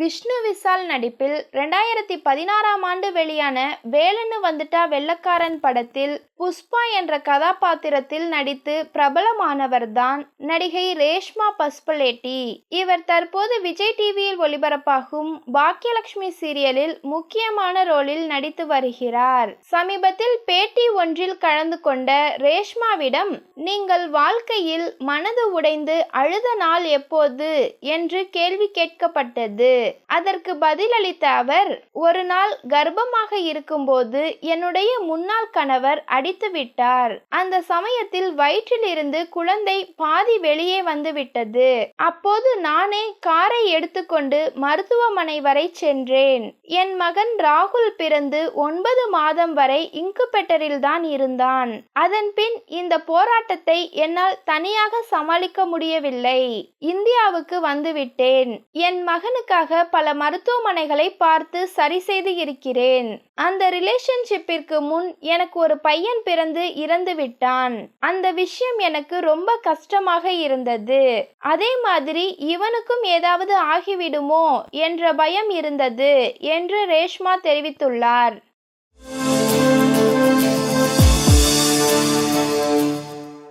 விஷ்ணு விஷால் நடிப்பில் ரெண்டாயிரத்தி பதினாறாம் ஆண்டு வெளியான வேலன்னு வந்துட்டா வெள்ளக்காரன் படத்தில் புஷ்பா என்ற கதாபாத்திரத்தில் நடித்து பிரபலமானவர்தான் நடிகை ரேஷ்மா பஸ்பலேட்டி. இவர் தற்போது விஜய் டிவியில் ஒளிபரப்பாகும் பாக்கியலட்சுமி சீரியலில் முக்கியமான ரோலில் நடித்து வருகிறார். சமீபத்தில் பேட்டி ஒன்றில் கலந்து கொண்ட ரேஷ்மாவிடம் நீங்கள் வாழ்க்கையில் மனது உடைந்து அழுத நாள் எப்போது? என்று கேள்வி கேட்கப்பட்டது. அதற்கு பதிலளித்த அவர் ஒரு நாள் கர்ப்பமாக இருக்கும்போது என்னுடைய முன்னாள் கணவர் அடித்து விட்டார். அந்த சமயத்தில் வயிற்றில் இருந்து குழந்தை பாதி வெளியே வந்துவிட்டது அப்போது நானே காரை எடுத்துக்கொண்டு மருத்துவமனை வரை சென்றேன். என் மகன் ராகுல் பிறந்து ஒன்பது மாதம் வரை இன்குபெட்டரில் தான் இருந்தான். அதன் பின் இந்த போராட்டத்தை என்னால் தனியாக சமாளிக்க முடியவில்லை. இந்தியாவுக்கு வந்துவிட்டேன் என் மகனுக்காக பல மருத்துவமனைகளை பார்த்து சரி செய்து இருக்கிறேன். அந்த ரிலேஷன்ஷிப்பிற்கு முன் எனக்கு ஒரு பையன் பிறந்து இறந்து விட்டான். அந்த விஷயம் எனக்கு ரொம்ப கஷ்டமாக இருந்தது. அதே மாதிரி இவனுக்கும் ஏதாவது ஆகிவிடுமோ என்ற பயம் இருந்தது என்று ரேஷ்மா தெரிவித்துள்ளார்.